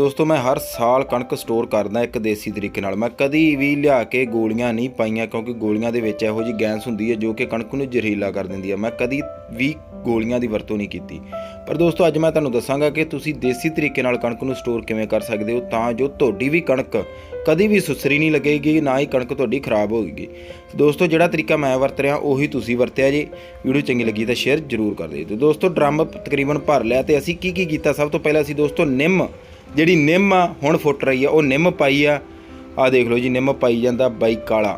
ਦੋਸਤੋ, ਮੈਂ ਹਰ ਸਾਲ ਕਣਕ ਸਟੋਰ ਕਰਦਾ ਇੱਕ ਦੇਸੀ ਤਰੀਕੇ ਨਾਲ। ਮੈਂ ਕਦੀ ਵੀ ਲਿਆ ਕੇ ਗੋਲੀਆਂ ਨਹੀਂ ਪਾਈਆਂ, ਕਿਉਂਕਿ ਗੋਲੀਆਂ ਦੇ ਵਿੱਚ ਇਹੋ ਜੀ ਗੈਸ ਹੁੰਦੀ ਹੈ ਜੋ ਕਿ ਕਣਕ ਨੂੰ ਜ਼ਹਿਰੀਲਾ ਕਰ ਦਿੰਦੀ ਹੈ। ਮੈਂ ਕਦੀ ਵੀ ਗੋਲੀਆਂ ਦੀ ਵਰਤੋਂ ਨਹੀਂ ਕੀਤੀ। ਪਰ ਦੋਸਤੋ, ਅੱਜ ਮੈਂ ਤੁਹਾਨੂੰ ਦੱਸਾਂਗਾ ਕਿ ਤੁਸੀਂ ਦੇਸੀ ਤਰੀਕੇ ਨਾਲ ਕਣਕ ਨੂੰ ਸਟੋਰ ਕਿਵੇਂ ਕਰ ਸਕਦੇ ਹੋ, ਤਾਂ ਜੋ ਤੁਹਾਡੀ ਵੀ ਕਣਕ ਕਦੀ ਵੀ ਸੁਸਰੀ ਨਹੀਂ ਲੱਗੇਗੀ, ਨਾ ਹੀ ਕਣਕ ਤੁਹਾਡੀ ਖਰਾਬ ਹੋਏਗੀ। ਦੋਸਤੋ, ਜਿਹੜਾ ਤਰੀਕਾ ਮੈਂ ਵਰਤ ਰਿਹਾ, ਉਹੀ ਤੁਸੀਂ ਵਰਤਿਆ ਜੇ। ਵੀਡੀਓ ਚੰਗੀ ਲੱਗੀ ਤਾਂ ਸ਼ੇਅਰ ਜ਼ਰੂਰ ਕਰ ਦਿਓ। ਤੇ ਦੋਸਤੋ ਡਰਮ ਤਕਰੀਬਨ ਭਰ ਲਿਆ ਤੇ ਅਸੀਂ ਕੀ ਕੀ ਕੀਤਾ? ਸਭ ਤੋਂ ਪਹਿਲਾਂ ਅਸੀਂ ਦੋਸਤੋ, ਨਿੰਮ ਜਿਹੜੀ ਨਿੰਮ ਆ, ਹੁਣ ਫੁੱਟ ਰਹੀ ਆ, ਉਹ ਨਿੰਮ ਪਾਈ ਆ। ਆ ਦੇਖ ਲਓ ਜੀ, ਨਿੰਮ ਪਾਈ ਜਾਂਦਾ ਬਾਈ ਕਾਲਾ।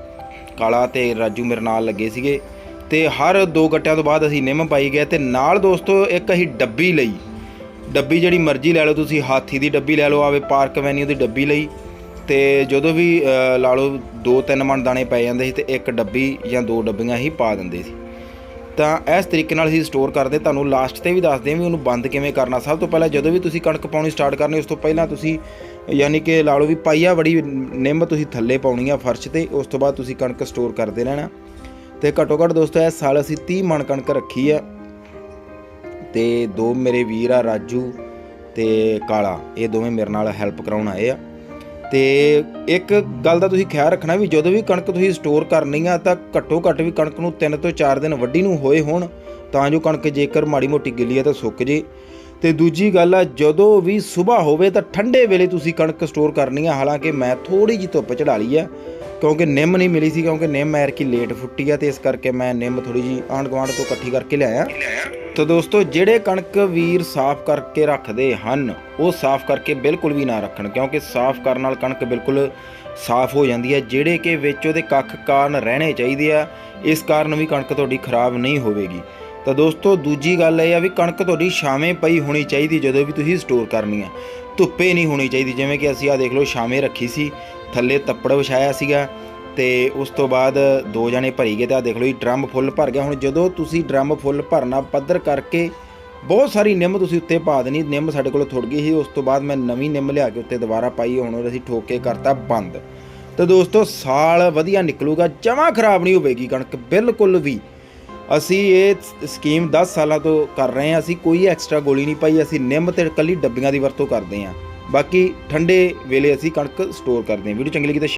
ਕਾਲਾ ਤੇ ਰਾਜੂ ਮੇਰੇ ਨਾਲ ਲੱਗੇ ਸੀਗੇ। ਤੇ ਹਰ ਦੋ ਗੱਟਿਆਂ ਤੋਂ ਬਾਅਦ ਅਸੀਂ ਨਿੰਮ ਪਾਈ ਗਏ ਤੇ ਨਾਲ ਦੋਸਤੋ ਇੱਕ ਅਸੀਂ ਡੱਬੀ ਲਈ। ਡੱਬੀ ਜਿਹੜੀ ਮਰਜ਼ੀ ਲੈ ਲਓ ਤੁਸੀਂ, ਹਾਥੀ ਦੀ ਡੱਬੀ ਲੈ ਲਓ, ਆਵੇ ਪਾਰਕ ਵੈਨਿਊ ਦੀ ਡੱਬੀ ਲਈ। ਤੇ ਜਦੋਂ ਵੀ ਲਾ ਲਓ ਦੋ ਤਿੰਨ ਮਣ ਦਾਣੇ ਪੈ ਜਾਂਦੇ ਸੀ ਤੇ ਇੱਕ ਡੱਬੀ ਜਾਂ ਦੋ ਡੱਬੀਆਂ ਹੀ ਪਾ ਦਿੰਦੇ ਸੀ। ਤਾਂ ਇਸ ਤਰੀਕੇ ਨਾਲ ਅਸੀਂ ਸਟੋਰ ਕਰਦੇ ਤੁਹਾਨੂੰ ਲਾਸਟ ਤੇ ਵੀ ਦੱਸਦੇ ਹਾਂ ਵੀ ਉਹਨੂੰ ਬੰਦ ਕਿਵੇਂ ਕਰਨਾ। ਸਭ ਤੋਂ ਪਹਿਲਾਂ ਜਦੋਂ ਵੀ ਤੁਸੀਂ ਕਣਕ ਪਾਉਣੀ ਸਟਾਰਟ ਕਰਨੀ, ਉਸ ਤੋਂ ਪਹਿਲਾਂ ਤੁਸੀਂ ਯਾਨੀ ਕਿ ਲਾ ਲਓ ਵੀ ਪਾਈਆ ਬੜੀ ਨਿੰਮ ਤੁਸੀਂ ਥੱਲੇ ਪਾਉਣੀ ਆ ਫਰਸ਼ ਤੇ, ਉਸ ਤੋਂ ਬਾਅਦ ਤੁਸੀਂ ਕਣਕ ਸਟੋਰ ਕਰਦੇ ਰਹਿਣਾ। ਤੇ ਘੱਟੋ ਘੱਟ ਦੋਸਤੋ ਇਸ ਸਾਲ ਅਸੀਂ 30 ਮਣ ਕਣਕ ਰੱਖੀ ਆ। ਤੇ ਦੋ ਮੇਰੇ ਵੀਰ ਆ, ਰਾਜੂ ਤੇ ਕਾਲਾ। ਇਹ ਦੋਵੇਂ ਮੇਰੇ ਨਾਲ ਹੈਲਪ ਕਰਾਉਣ ਆਏ ਆ। ਤੇ ਇੱਕ ਗੱਲ ਦਾ ਤੁਸੀਂ ਖਿਆਲ ਰੱਖਣਾ ਵੀ ਜਦੋਂ ਵੀ ਕਣਕ ਤੁਸੀਂ ਸਟੋਰ ਕਰਨੀ ਆ ਤਾਂ ਘੱਟੋ ਘੱਟ ਵੀ ਕਣਕ ਨੂੰ 3 ਤੋਂ 4 ਦਿਨ ਵੱਢੀ ਨੂੰ ਹੋਏ ਹੋਣ, ਤਾਂ ਜੋ ਕਣਕ ਜੇਕਰ ਮਾੜੀ ਮੋਟੀ ਗਿੱਲੀ ਆ ਤਾਂ ਸੁੱਕ ਜੇ। ਤੇ ਦੂਜੀ ਗੱਲ ਆ, ਜਦੋਂ ਵੀ ਸਵੇਰ ਹੋਵੇ ਤਾਂ ਠੰਡੇ ਵੇਲੇ ਤੁਸੀਂ ਕਣਕ ਸਟੋਰ ਕਰਨੀ ਆ। ਹਾਲਾਂਕਿ ਮੈਂ ਥੋੜੀ ਜਿਹੀ ਧੁੱਪ ਚੜਾ ਲਈ ਆ, ਕਿਉਂਕਿ ਨਿੰਮ ਨਹੀਂ ਮਿਲੀ ਸੀ, ਕਿਉਂਕਿ ਨਿੰਮ ਐਰ ਕੀ ਲੇਟ ਫੁੱਟੀ ਆ ਤੇ ਇਸ ਕਰਕੇ ਮੈਂ ਨਿੰਮ ਥੋੜੀ ਜੀ ਆਂਢ ਗੁਆਂਢ ਤੋਂ ਇਕੱਠੀ ਕਰਕੇ ਲਿਆਇਆ। ਤਾਂ ਦੋਸਤੋ, ਜਿਹੜੇ ਕਣਕ ਵੀਰ ਸਾਫ਼ ਕਰਕੇ ਰੱਖਦੇ ਹਨ, ਉਹ ਸਾਫ਼ ਕਰਕੇ ਬਿਲਕੁਲ ਵੀ ਨਾ ਰੱਖਣ, ਕਿਉਂਕਿ ਸਾਫ਼ ਕਰਨ ਨਾਲ ਕਣਕ ਬਿਲਕੁਲ ਸਾਫ਼ ਹੋ ਜਾਂਦੀ ਹੈ ਜਿਹੜੇ ਕਿ ਵਿੱਚ ਉਹਦੇ ਕੱਖ ਕਾਰਨ ਰਹਿਣੇ ਚਾਹੀਦੇ ਆ, ਇਸ ਕਾਰਨ ਵੀ ਕਣਕ ਤੁਹਾਡੀ ਖਰਾਬ ਨਹੀਂ ਹੋਵੇਗੀ। ਤਾਂ ਦੋਸਤੋ, ਦੂਜੀ ਗੱਲ ਇਹ ਆ ਵੀ ਕਣਕ ਤੁਹਾਡੀ ਛਾਵੇਂ ਪਈ ਹੋਣੀ ਚਾਹੀਦੀ ਜਦੋਂ ਵੀ ਤੁਸੀਂ ਸਟੋਰ ਕਰਨੀ ਆ। ਧੁੱਪੇ ਨਹੀਂ ਹੋਣੀ ਚਾਹੀਦੀ, ਜਿਵੇਂ ਕਿ ਅਸੀਂ ਆ ਦੇਖ ਲਓ, ਛਾਵੇਂ ਰੱਖੀ ਸੀ, ਥੱਲੇ ਤੱਪੜ ਵਿਛਾਇਆ ਸੀਗਾ ਤੇ ਉਸ ਤੋਂ ਬਾਅਦ ਦੋ ਜਣੇ ਭਰੀ ਗਏ ਤਾਂ ਆ ਦੇਖ ਲਓ ਜੀ, ਡਰਮ ਫੁੱਲ ਭਰ ਗਿਆ। ਹੁਣ ਜਦੋਂ ਤੁਸੀਂ ਡਰਮ ਫੁੱਲ ਭਰਨਾ ਪੱਧਰ ਕਰਕੇ ਬਹੁਤ ਸਾਰੀ ਨਿੰਮ ਤੁਸੀਂ ਉੱਤੇ ਪਾ ਦੇਣੀ, ਨਿੰਮ ਸਾਡੇ ਕੋਲ ਥੁੜ ਗਈ ਸੀ, ਉਸ ਤੋਂ ਬਾਅਦ ਮੈਂ ਨਵੀਂ ਨਿੰਮ ਲਿਆ ਕੇ ਉੱਤੇ ਦੁਬਾਰਾ ਪਾਈ, ਹੁਣ ਅਸੀਂ ਠੋਕ ਕੇ ਕਰਤਾ ਬੰਦ। ਤੇ ਦੋਸਤੋ, ਸਾਲ ਵਧੀਆ ਨਿਕਲੂਗਾ, ਜਮਾਂ ਖਰਾਬ ਨਹੀਂ ਹੋਵੇਗੀ ਕਣਕ, ਬਿਲਕੁਲ ਵੀ। ਅਸੀਂ ਇਹ ਸਕੀਮ 10 ਸਾਲਾਂ ਤੋਂ ਕਰ ਰਹੇ ਹਾਂ। ਅਸੀਂ ਕੋਈ ਐਕਸਟਰਾ ਗੋਲੀ ਨਹੀਂ ਪਾਈ। ਅਸੀਂ ਨਿੰਮ ਤੇ ਕੱਲੀ ਡੱਬੀਆਂ ਦੀ ਵਰਤੋਂ ਕਰਦੇ ਹਾਂ। ਬਾਕੀ ਠੰਡੇ ਵੇਲੇ ਅਸੀਂ ਕਣਕ ਸਟੋਰ ਕਰਦੇ ਹਾਂ। ਵੀਡੀਓ ਚੰਗੀ ਲੱਗੀ ਤਾਂ